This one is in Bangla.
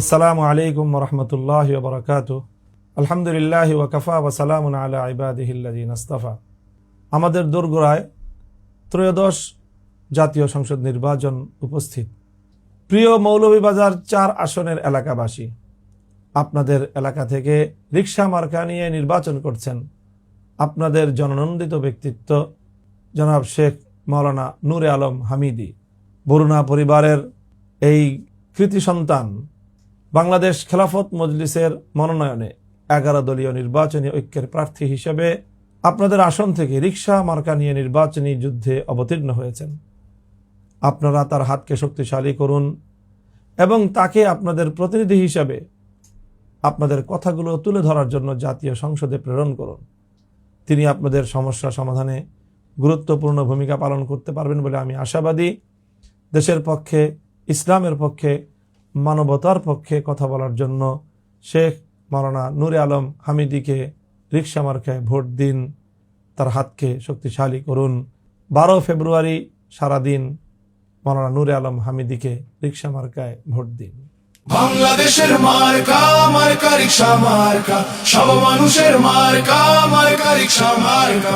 আসসালামু আলাইকুম রহমতুল্লাহ বরকাত আলহামদুলিল্লাহ ওয়াকাফা ওয়াসালাম আলা ইবাদিহিল্লাদিন আস্তাফা আমাদের দোরগোড়ায় ত্রয়োদশ জাতীয় সংসদ নির্বাচন উপস্থিত। প্রিয় মৌলভীবাজার চার আসনের এলাকাবাসী, আপনাদের এলাকা থেকে রিক্সা মার্কা নিয়ে নির্বাচন করছেন আপনাদের জননন্দিত ব্যক্তিত্ব জনাব শেখ মাওলানা নূরে আলম হামিদি। বরুণা পরিবারের এই কৃতি সন্তান বাংলাদেশ খেলাফত মজলিসের মনোনয়নে এগারো দলীয় নির্বাচনী ঐক্যের প্রার্থী হিসেবে আপনাদের আসন থেকে রিক্সা মার্কা নিয়ে নির্বাচনী যুদ্ধে অবতীর্ণ হয়েছেন। আপনারা তার হাতকে শক্তিশালী করুন এবং তাকে আপনাদের প্রতিনিধি হিসাবে আপনাদের কথাগুলো তুলে ধরার জন্য জাতীয় সংসদে প্রেরণ করুন। তিনি আপনাদের সমস্যা সমাধানে গুরুত্বপূর্ণ ভূমিকা পালন করতে পারবেন বলে আমি আশাবাদী। দেশের পক্ষে ইসলামের পক্ষে, মানবতার পক্ষে কথা বলার জন্য শেখ মাওলানা নূরে আলম হামিদিকে রিক্সা মার্কায় ভোট দিন, তার হাতকে শক্তিশালী করুন। বারো ফেব্রুয়ারি সারাদিন মাওলানা নূরে আলম হামিদিকে রিক্সা মার্কায় ভোট দিন। বাংলাদেশের মার্কা মার্কা রিক্সা মার্কা, সব মানুষের মার্কা মার্কা রিক্সা মার্কা।